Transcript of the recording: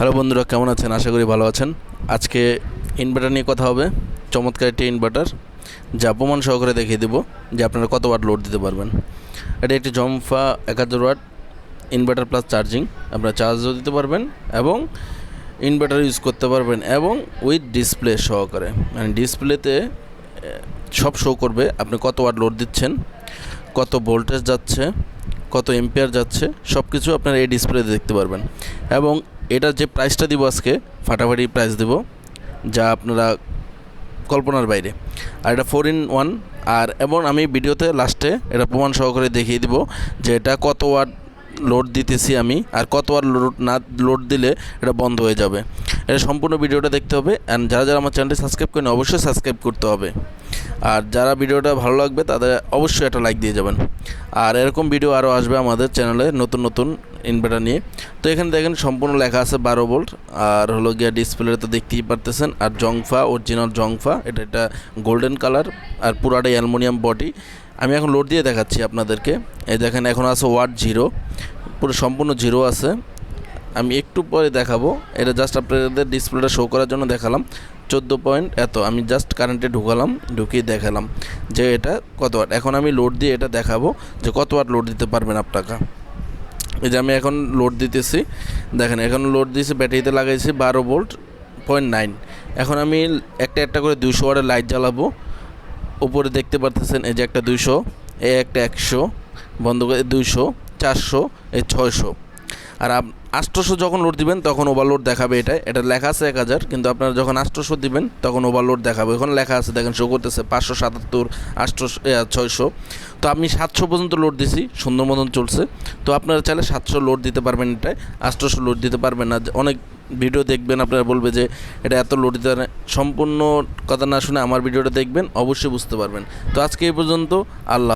Hello বন্ধুরা, কেমন আছেন? আশা করি ভালো আছেন। আজকে ইনভার্টার নিয়ে কথা হবে। চমৎকার একটি ইনভার্টার যা প্রমাণ সহকারে দেখিয়ে দেবো যে আপনারা কত ওয়াট লোড দিতে পারবেন। এটা একটি জম্ফা একাত্তর ওয়াট ইনভার্টার প্লাস চার্জিং আপনারা চার্জও দিতে পারবেন এবং ইনভার্টার ইউজ করতে পারবেন এবং উইথ ডিসপ্লে সহকারে। মানে ডিসপ্লেতে সব শো করবে আপনি কত ওয়াট লোড দিচ্ছেন, কত ভোল্টেজ যাচ্ছে কত এম্পিয়ার যাচ্ছে সব কিছু আপনারা এই ডিসপ্লেতে দেখতে পারবেন। এবং এটার যে প্রাইসটা দিব আজকে, ফাটাফাটি প্রাইস দেব, যা আপনারা কল্পনার বাইরে। আর এটা ফোর ইন ওয়ান আর এবং আমি ভিডিওতে লাস্টে এটা প্রমাণ সহকারে দেখিয়ে দিব যে এটা কত ওয়াট লোড দিতেছি আমি, আর কত ওয়াট লোড না লোড দিলে এটা বন্ধ হয়ে যাবে। এটা সম্পূর্ণ ভিডিওটা দেখতে হবে অ্যান্ড যারা যারা আমার চ্যানেলটি সাবস্ক্রাইব করেন অবশ্যই সাবস্ক্রাইব করতে হবে। আর যারা ভিডিওটা ভালো লাগবে, তাদের অবশ্যই একটা লাইক দিয়ে যাবেন। আর এরকম ভিডিও আরও আসবে আমাদের চ্যানেলে নতুন নতুন ইনভার্টার নিয়ে। তো এখানে দেখেন সম্পূর্ণ লেখা আছে বারো ভোল্ট আর হলো গিয়া ডিসপ্লে তো দেখতেই পারতেছেন। আর জংফা অরিজিনাল জংফা, এটা একটা গোল্ডেন কালার আর পুরাটাই অ্যালমোনিয়াম বডি আমি এখন লোড দিয়ে দেখাচ্ছি আপনাদেরকে। এই দেখেন এখন আছে ওয়াট জিরো পুরো সম্পূর্ণ জিরো আছে। আমি একটু পরে দেখাবো। এটা জাস্ট আপনাদের ডিসপ্লেটা শো করার জন্য দেখালাম। চোদ্দ পয়েন্ট এত, আমি জাস্ট কারেন্টে ঢুকালাম, ঢুকিয়ে দেখালাম যে এটা কত ওয়াট এখন আমি লোড দিয়ে এটা দেখাবো যে কত ওয়াট লোড দিতে পারবেন আপনারা এই যে আমি এখন লোড দিতেছি, দেখেন এখন লোড দিয়েছি, ব্যাটারিতে লাগাইছি বারো ভোল্ট পয়েন্ট নাইন এখন আমি একটা একটা করে দুশো ওয়াটের লাইট জ্বালাবো। উপরে দেখতে পারতেছেন এই যে একটা দুশো এ একটা একশো, বন্ধ করে দুইশো, চারশো এ ছয়শো। আর আষ্টশো যখন লোড দিবেন, তখন ওভারলোড দেখাবে এটা এটা লেখা আছে এক হাজার, কিন্তু আপনারা যখন আষ্টশো দিবেন, তখন ওভারলোড দেখাবে। এখন লেখা আছে, দেখেন শো করতেছে পাঁচশো সাতাত্তর আটশো ছয়শো। তো আমি সাতশো পর্যন্ত লোড দিছি, সুন্দর মতন চলছে। তো আপনারা চাইলে সাতশো লোড দিতে পারবেন এটায় আটশোশো লোড দিতে পারবেন না। অনেক ভিডিও দেখবেন, আপনারা বলবে যে, এটা এত লোড দিতে পারে। সম্পূর্ণ কথা না শুনে আমার ভিডিওটা দেখবেন, অবশ্যই বুঝতে পারবেন। তো আজকে এই পর্যন্ত, আল্লাহ